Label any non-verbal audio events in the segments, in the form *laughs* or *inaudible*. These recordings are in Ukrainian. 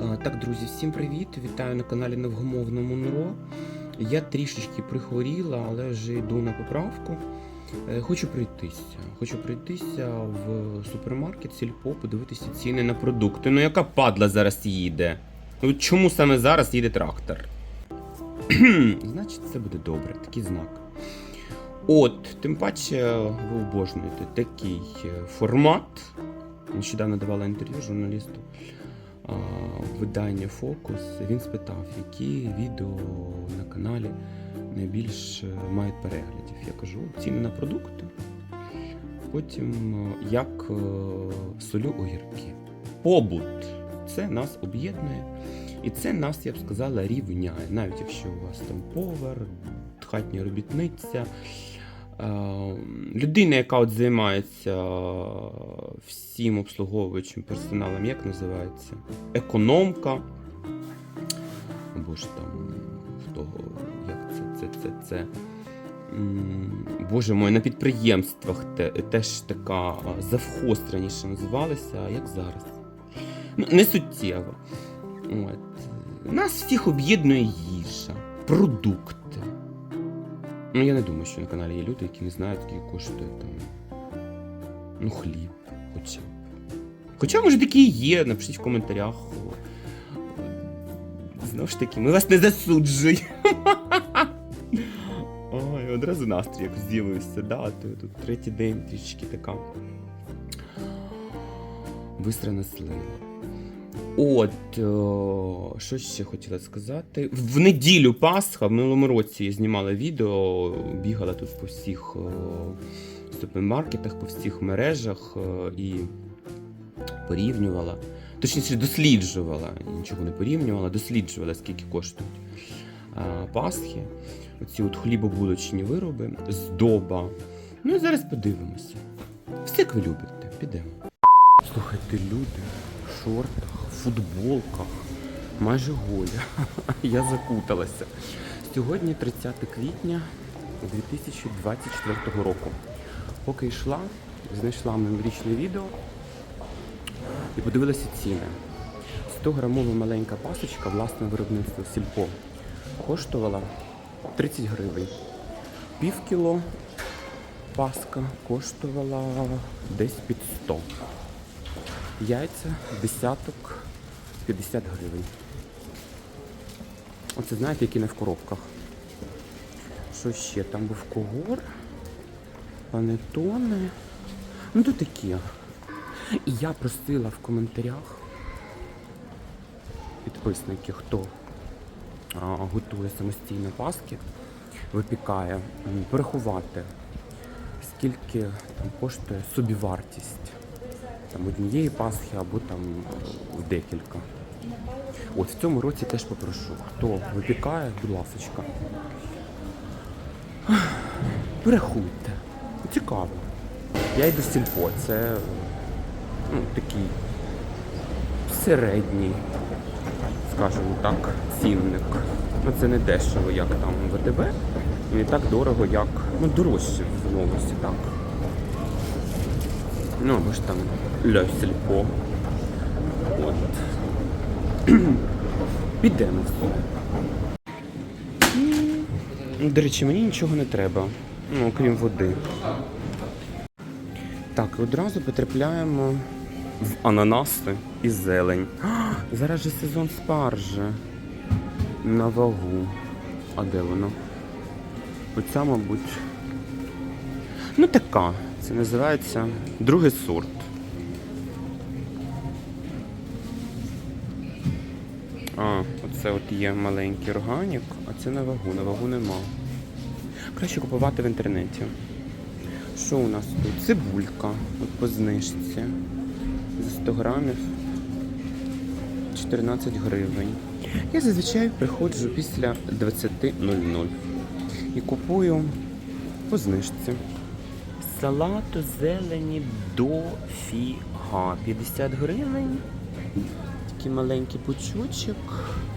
Е, Так, друзі, всім привіт! Вітаю на каналі Невгомовному НРО. Я трішечки прихворіла, але вже йду на поправку. Е, Хочу пройтися. Хочу пройтися в супермаркет, сільпо, подивитися ціни на продукти. Ну яка падла зараз їде? Ну чому саме зараз їде трактор? *clears throat* Значить, це буде добре, такий знак. От, тим паче ви обожнюєте такий е, формат. Нещодавно давала інтерв'ю журналісту видання Фокус. Він спитав, які відео на каналі найбільш е, мають переглядів. Я кажу, ціни на продукти. Потім е, як е, солю огірки. Побут. Це нас об'єднує. І це нас, я б сказала, рівняє. Навіть якщо у вас там повар, хатня робітниця. Е, Людина, яка от займається всім обслуговуючим персоналом, як називається? Економка. Або ж там того, як це, це, це, це. Боже мой, на підприємствах те, теж така а, завхоз раніше називалася, як зараз. Ну, не суттєво. От. Нас всіх об'єднує їжа, продукти. Ну, я не думаю, що на каналі є люди, які не знають, скільки коштує там. Ну, хліб, хоча б. Хоча, може, такі є, напишіть в коментарях. Знову ж таки, ми вас не засуджуємо. Ой, одразу настрій як з'явився, да, то тут третій день трішки така. Бистра слила. От, о, що ще хотіла сказати. В неділю Пасха, в минулому році знімала відео, бігала тут по всіх о, супермаркетах, по всіх мережах о, і порівнювала. Точніше, досліджувала, нічого не порівнювала, досліджувала, скільки коштують а, Пасхи. Оці от хлібобулочні вироби, здоба. Ну і зараз подивимося. Все як ви любите, підемо. Слухайте, люди в шортах, футболках, майже голі. *laughs* Я закуталася. Сьогодні 30 квітня 2024 року. Поки йшла, знайшла меморічне відео і подивилася ціни. 100 грамова маленька пасочка власне виробництва Сільпо коштувала 30 гривень. Пів кіло паска коштувала десь під 100. Яйця, десяток, 50 гривень. Оце знаєте, які не в коробках. Що ще? Там був когор, панетони. Ну тут такі. І я просила в коментарях підписники, хто а, готує самостійно паски, випікає, м, порахувати, скільки там коштує собівартість там, однієї пасхи або там в декілька. От в цьому році теж попрошу, хто випікає, будь ласочка. Порахуйте. Цікаво. Я йду в сільпо, це ну, такий середній, скажімо так, цінник. Ну це не дешево, як там в ВТБ, і не так дорого, як ну, дорожче в новості, так. Ну, або там Ля Сільпо. От. *clears throat* Підемо. Ну, До речі, мені нічого не треба, ну, окрім води. Так, одразу потрапляємо в ананаси і зелень. А, зараз же сезон спаржі. На вагу. А де воно? Оця, мабуть. Ну така. Це називається другий сорт. А, оце от є маленький органік, а це на вагу. На вагу нема. Краще купувати в інтернеті. Що у нас тут? Цибулька от по знижці. За 100 грамів 14 гривень. Я зазвичай приходжу після 20.00 і купую по знижці. Салату зелені дофіга. 50 гривень. Такий маленький пучочок.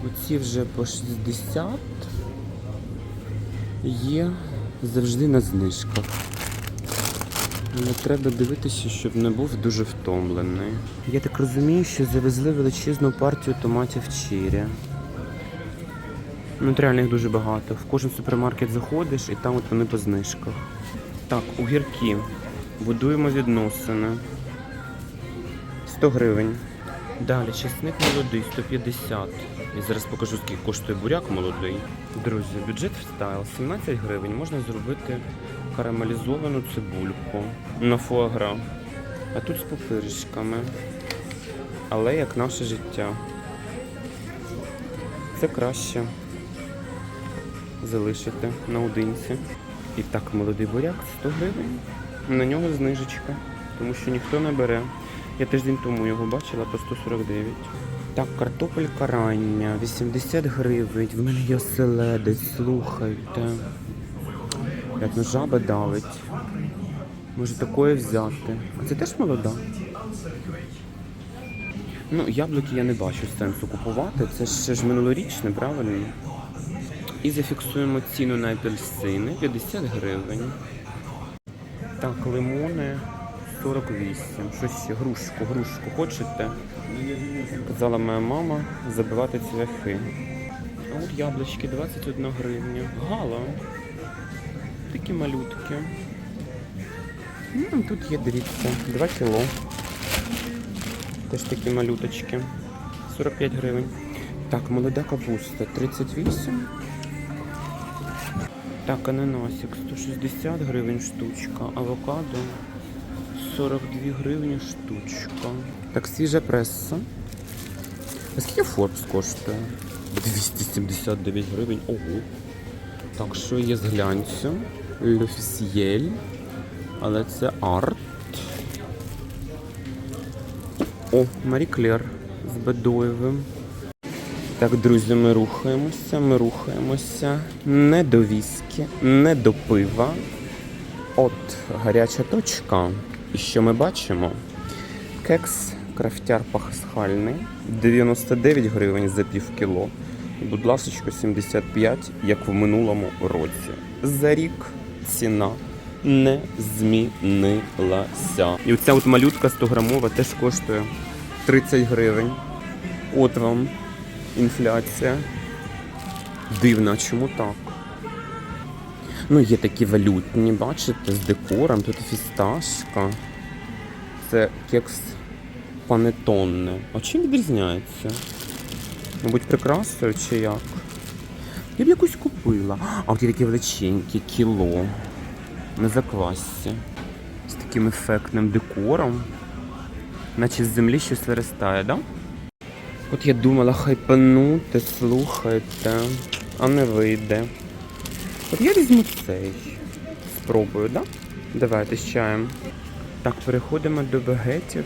Оці вже по 60. Є завжди на знижках. Але треба дивитися, щоб не був дуже втомлений. Я так розумію, що завезли величезну партію томатів чирі. Ну, реально їх дуже багато. В кожен супермаркет заходиш і там от вони по знижках. Так, огірки. Будуємо відносини. 100 гривень. Далі, чесник молодий, 150. Я зараз покажу, скільки коштує буряк молодий. Друзі, бюджет стайл 17 гривень. Можна зробити карамелізовану цибульку на фуагра. А тут з пупиришками. Але як наше життя. Це краще залишити наодинці. І так, молодий буряк 100 гривень. На нього знижечка, тому що ніхто не бере. Я тиждень тому його бачила по 149. Так, картопелька рання, 80 гривень. В мене є оселедець, слухайте. Як ну жаба давить. Може такое взяти. А це теж молода? Ну, яблуки я не бачу сенсу купувати. Це ще ж минулорічне, правильно? І зафіксуємо ціну на апельсини 50 гривень. Так, лимони 48. Що ще? Грушку, грушку хочете? Казала моя мама забивати цвяхи. А от яблучки 21 гривня. Гала. Такі малютки. М, Тут є, дивіться, 2 кіло. Теж такі малюточки. 45 гривень. Так, молода капуста 38. Так, ананасик 160 гривень штучка. Авокадо 42 гривні штучка. Так, свіжа преса. А скільки Форбс коштує? 279 гривень. Ого. Так, що є з глянцю? L'Officiel. Але це арт. О, Марі Клер з Бедоєвим. Так, друзі, ми рухаємося, ми рухаємося. Не до віскі, не до пива. От гаряча точка. І що ми бачимо? Кекс крафтяр пасхальний 99 гривень за пів кіло. Будь ласка, 75, як в минулому році. За рік ціна не змінилася. І оця от малютка 100 грамова теж коштує 30 гривень. От вам інфляція. Дивно, чому так? Ну, є такі валютні, бачите, з декором. Тут фісташка. Це кекс панетонне. А чим відрізняється? Мабуть, прикрасою чи як? Я б якусь купила. А от є такі величенькі кіло. На заквасці. З таким ефектним декором. Наче з землі щось виростає, так? Да? От я думала хайпанути, слухайте, а не вийде. От я візьму цей. Спробую, да? Давайте з чаєм. Так, переходимо до багетів.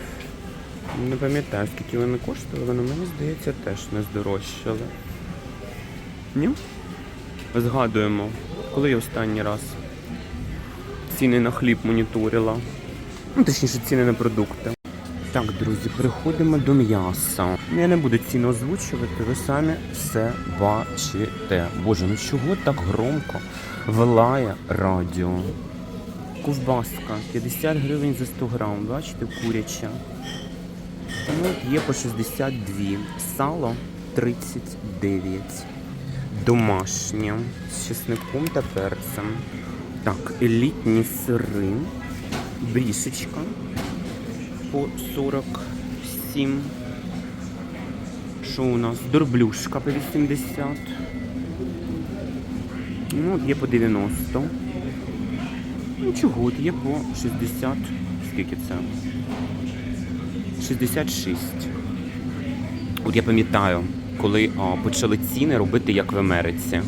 Не пам'ятаю, скільки вони коштували, але мені здається, теж не здорожчали. Ні? Згадуємо, коли я останній раз ціни на хліб моніторила. Ну, точніше, ціни на продукти. Так, друзі, переходимо до м'яса. Я не буду ціну озвучувати, ви самі все бачите. Боже, ну чого так громко вилає радіо? Ковбаска 50 гривень за 100 грам, бачите, куряча. Ну, є по 62. Сало 39. Домашнє з чесником та перцем. Так, елітні сири. Брішечка по 47. Що у нас? Дорблюшка по 80. Ну, є по 90. Нічого, от є по 60. Скільки це? 66. От я пам'ятаю, коли а, почали ціни робити як в Америці.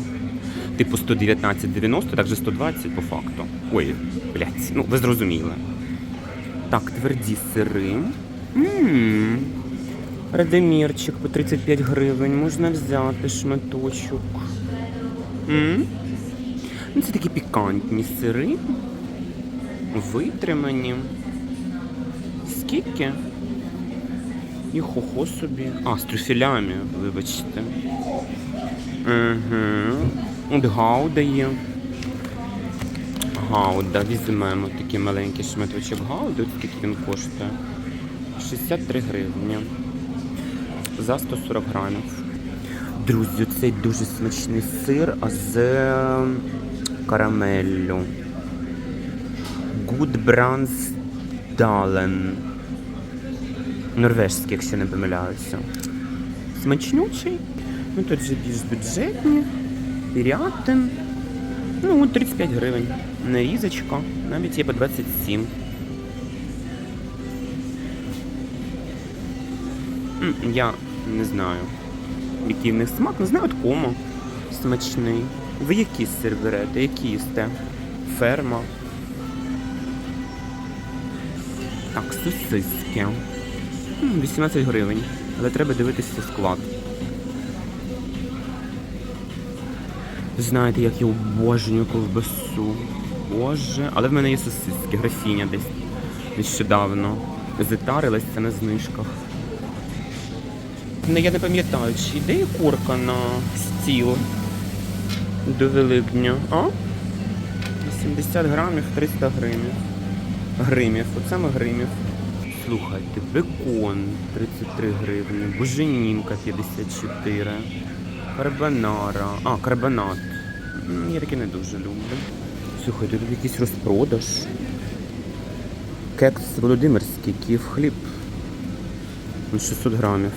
Типу 119,90, так же 120 по факту. Ой, блядь, ну ви зрозуміли. Так, тверді сири. Ммм. Радимірчик по 35 гривень. Можна взяти шматочок. Ну, це такі пікантні сири. Витримані. Скільки? І хохо собі. А, з трюфелями, вибачте. Угу. От гауда є. Гауда. Візьмемо такий маленький шматочок гауди. Скільки він коштує? 63 гривні. За 140 грамів. Друзі, цей дуже смачний сир з карамеллю. Gudbrandsdalen. Норвежський, якщо не помиляюся. Смачнючий. Ну тут вже більш бюджетні. Пірятин. Ну, 35 гривень. Нарізочка. Навіть є по 27. Я не знаю, який в них смак. Не знаю, от кому смачний. Ви які сир берете? Які їсте? Ферма. Так, сосиски. 18 гривень. Але треба дивитися склад. Знаєте, як я обожнюю ковбасу. Боже. Але в мене є сосиски, графіня десь нещодавно. Затарилася на знижках. Ну, я не пам'ятаю, чи йде і курка на стіл до Великдня, а? 80 грамів, 300 гривень. Гримів, от саме гримів. Слухайте, бекон 33 гривні, буженінка 54, карбонара, а, карбонат. Я таки не дуже люблю. Слухайте, тут якийсь розпродаж. Кекс Володимирський, Київ хліб. Ну, 600 грамів.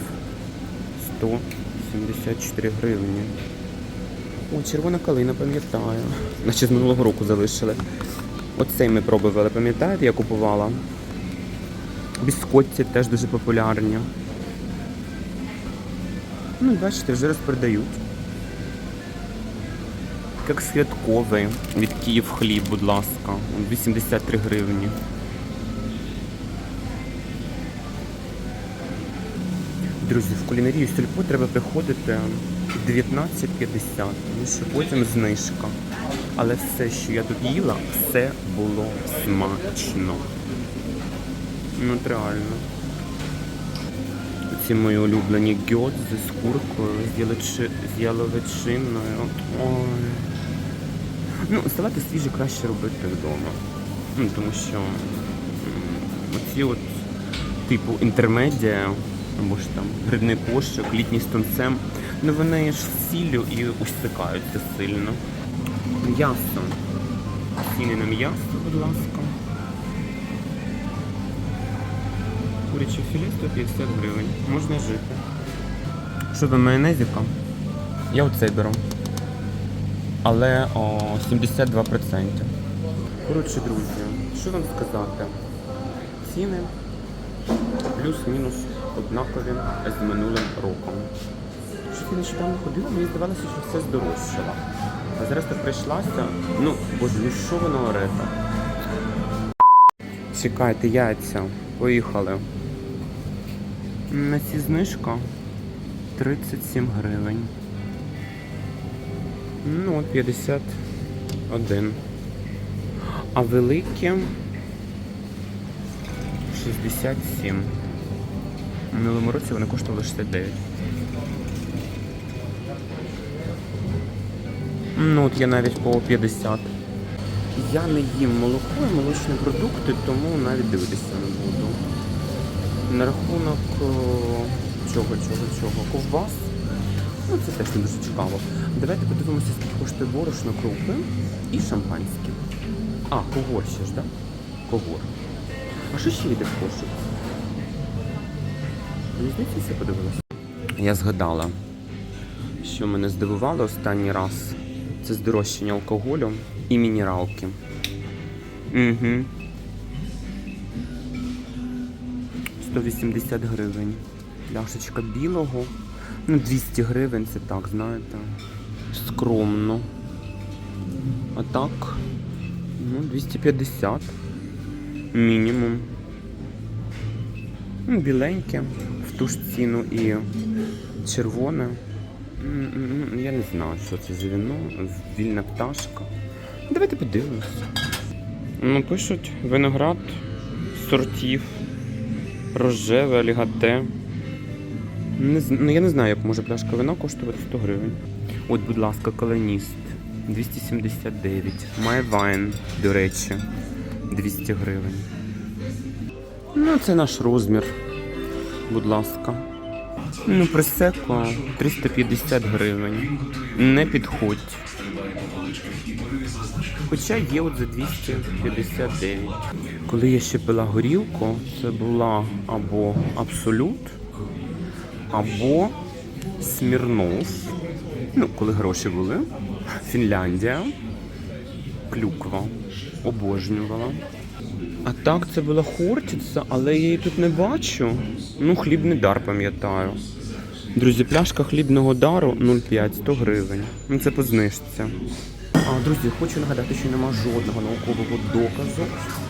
174 гривні. О, червона калина, пам'ятаю. Наче з минулого року залишили. Оцей ми пробували, пам'ятаєте, я купувала. Біскотті теж дуже популярні. Ну, бачите, вже розпродають. Як святковий від Київ хліб, будь ласка. 83 гривні. Друзі, в кулінарію сільпо треба приходити 19.50, тому що потім знижка. Але все, що я тут їла, все було смачно. Ну, от реально. Ці мої улюблені гьодзи з куркою, з яловичиною. Ой. Ну, салати свіжі краще робити вдома. Ну, тому що оці от типу інтермедіа, або ж там грибний кошик, літній з тунцем, ну вони ж з сіллю і усикаються сильно. М'ясо. Ціни на м'ясо, будь ласка. Куряче філе 150 гривень. Можна жити. Що там майонезіка? Я оцей беру. Але о, 72%. Коротше, друзі, що вам сказати? Ціни плюс-мінус однакові з минулим роком. Щось я нещодавно ходила, мені здавалося, що все здорожчало. А зараз так прийшлася. Ну, боже, ну що воно оре так? Чекайте, яйця. Поїхали. На ці знижка 37 гривень. Ну, от 51. А великі 67. В минулому році вони коштували 69. Ну, от я навіть по 50. Я не їм молоко і молочні продукти, тому навіть дивитися не буду. На рахунок чого, чого, чого? Ковбас. Ну, це теж не дуже цікаво. Давайте подивимося, скільки коштує борошно крупи і шампанське. А, когор ще ж, так? Да? Когор. А що ще йде в кошик? Мені все подивилася. Я згадала, що мене здивувало останній раз. Це здорожчання алкоголю і мінералки. Угу. 180 гривень. Пляшечка білого. Ну, 200 гривень, це так, знаєте. Скромно. А так, ну, 250. Мінімум. Ну, Біленьке, в ту ж ціну і червоне. Я не знаю, що це за віно. Вільна пташка. Давайте подивимось. Ну, пишуть виноград сортів, рожеве, алігате. Не, ну, я не знаю, як може пляшка вина коштувати 100 гривень. От, будь ласка, колоніст. 279. Майвайн, до речі, 200 гривень. Ну, це наш розмір. Будь ласка. Ну, присеко 350 гривень. Не підходь. Хоча є от за 259. Коли я ще пила горілку, це була або Абсолют, або Смірнов. Ну, коли гроші були. Фінляндія. Клюква. Обожнювала. А так, це була Хортиця, але я її тут не бачу. Ну, хлібний дар пам'ятаю. Друзі, пляшка хлібного дару 0,5, 100 гривень. Ну, це по знижці. А, друзі, хочу нагадати, що нема жодного наукового доказу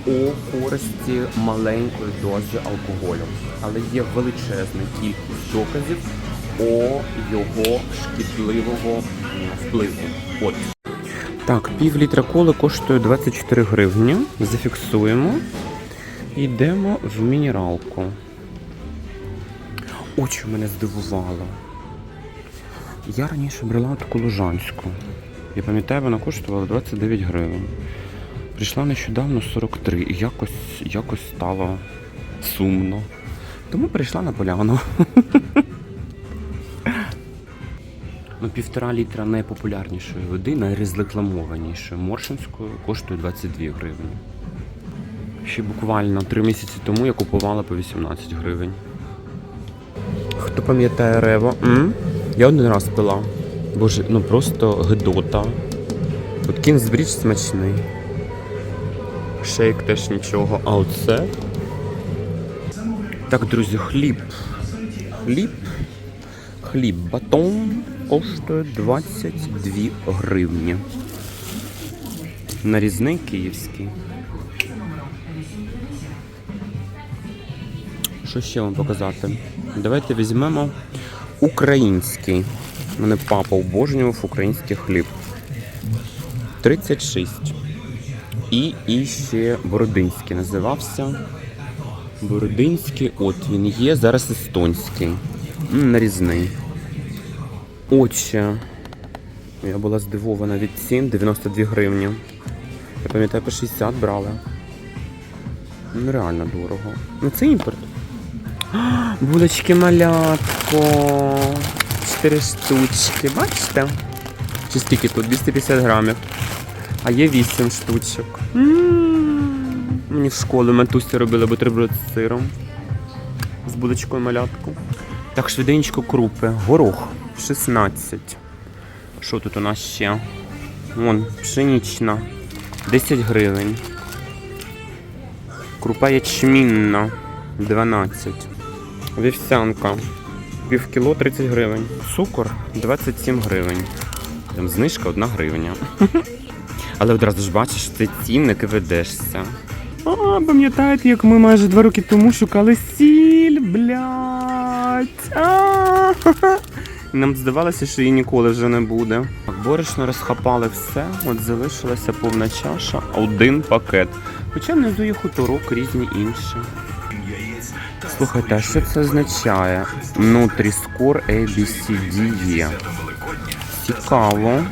у користі маленької дози алкоголю. Але є величезна кількість доказів о його шкідливого впливу. От. Так, пів літра коли коштує 24 гривні. Зафіксуємо. Йдемо в мінералку. Очі мене здивувало. Я раніше брала таку лужанську. Я пам'ятаю, вона коштувала 29 гривень. Прийшла нещодавно 43 і якось, якось стало сумно. Тому прийшла на поляну. *laughs* Ну, півтора літра найпопулярнішої води, найрезрекламованішої Моршинської, коштує 22 гривні. Ще буквально три місяці тому я купувала по 18 гривень. Хто пам'ятає Рево? М? Я один раз пила. Боже, ну просто гидота. От Кінзбрідж смачний. Шейк теж нічого. А оце. Так, друзі, хліб. Хліб. Хліб батон коштує 22 гривні. Нарізний київський. Що ще вам показати? Давайте візьмемо український. Мене папа обожнював український хліб. 36. І, і ще Бородинський називався. Бородинський, от він є, зараз естонський. Нарізний. Отже, я була здивована від цін 92 гривні. Я пам'ятаю, по 60 брали. Ну, реально дорого. Ну це імпорт. Булочки малятко. 4 штучки, бачите? Чи скільки тут? 250 грамів. А є 8 штучок. М, Мені в школу матусі робили бутерброд з сиром. З булочкою малятку. Так, швиденько крупи. Горох 16. Що тут у нас ще? Вон, пшенічна. 10 гривень. Крупа ячмінна 12. Вівсянка. Пів кіло 30 гривень. Цукор 27 гривень. Там знижка 1 гривня. *laughs* Але одразу ж бачиш, ти цінник і ведешся. А, пам'ятаєте, як ми майже два роки тому шукали сіль, блядь. А, *laughs* Нам здавалося, що її ніколи вже не буде. Борошно розхапали все, от залишилася повна чаша, один пакет. Хоча внизу є хуторок різні інші. Слухайте, а що це означає? Нутріскор ABCD. Цікаво.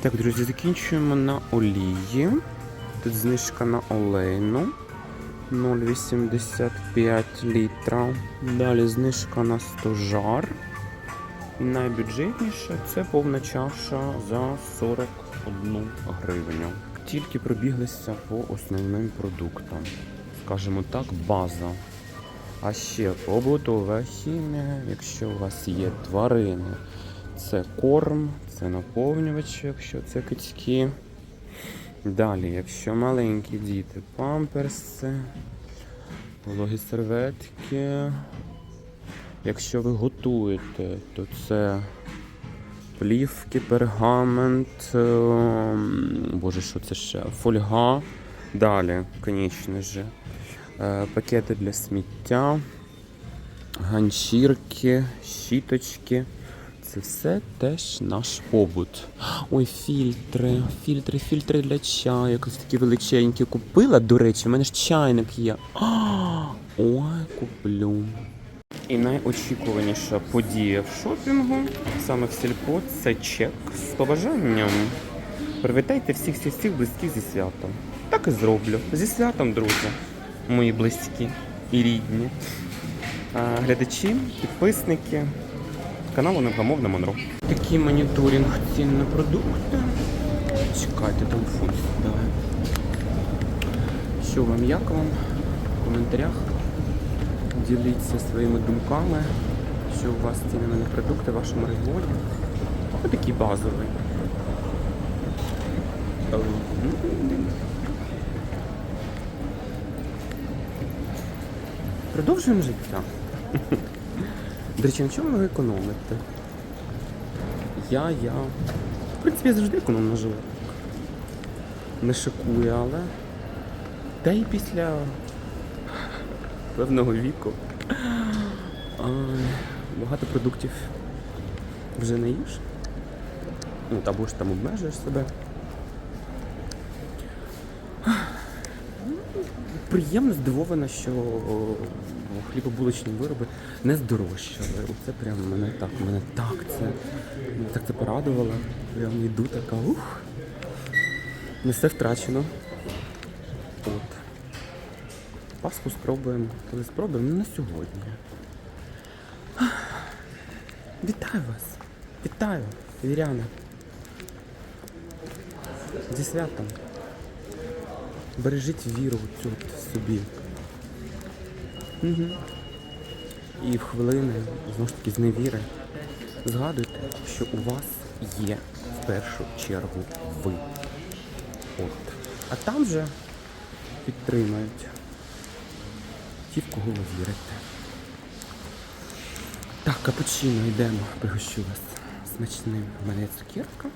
Так, друзі, закінчуємо на олії. Тут знижка на олейну 0,85 літра. Далі знижка на стожар. Найбюджетніше це повна чаша за 41 гривню. Тільки пробіглися по основним продуктам. Скажімо так, база. А ще побутова хімія, якщо у вас є тварини, це корм, це наповнювач, якщо це кицьки. Далі, якщо маленькі діти, памперси, вологі серветки. Якщо ви готуєте, то це плівки, пергамент, ем, боже, що це ще? Фольга. Далі, звісно ж, е, пакети для сміття, ганчірки, щіточки. Це все теж наш побут. Ой, фільтри, фільтри, фільтри для чаю. Якось такі величенькі купила. До речі, у мене ж чайник є. *gasps* Ой, куплю. І найочікуваніша подія в шопінгу саме в сільпо це чек з побажанням. Привітайте всіх всіх близьких зі святом. Так і зроблю. Зі святом, друзі, мої близькі і рідні. Глядачі, підписники каналу Невгамовна Монро. Такий моніторинг цін на продукти. Чекайте, телефон сідає. Що вам, як вам? В коментарях діліться своїми думками, що у вас ціни продукти в вашому регіоні. Ось такий базовий. Продовжуємо життя. До речі, на чому ви економите? Я, я. В принципі, я завжди економно живу. Не шокує, але. Та й після певного віку. Ай, багато продуктів вже не їш. Ну, або ж там обмежуєш себе. Приємно здивована, що хлібобулочні вироби не здорожчали. Це прям мене так, мене так це, мене так це порадувало. Прям йду така, ух. Не все втрачено. От. Пасху спробуємо. Коли спробуємо, ну не сьогодні. Вітаю вас! Вітаю, віряни! Зі святом! Бережіть віру цю собі. Угу. І в хвилини, знову ж таки, з невіри, згадуйте, що у вас є в першу чергу ви. От. А там же підтримають ті, в кого ви вірите. Так, капучино йдемо, пригощу вас смачним. У мене є цукерка.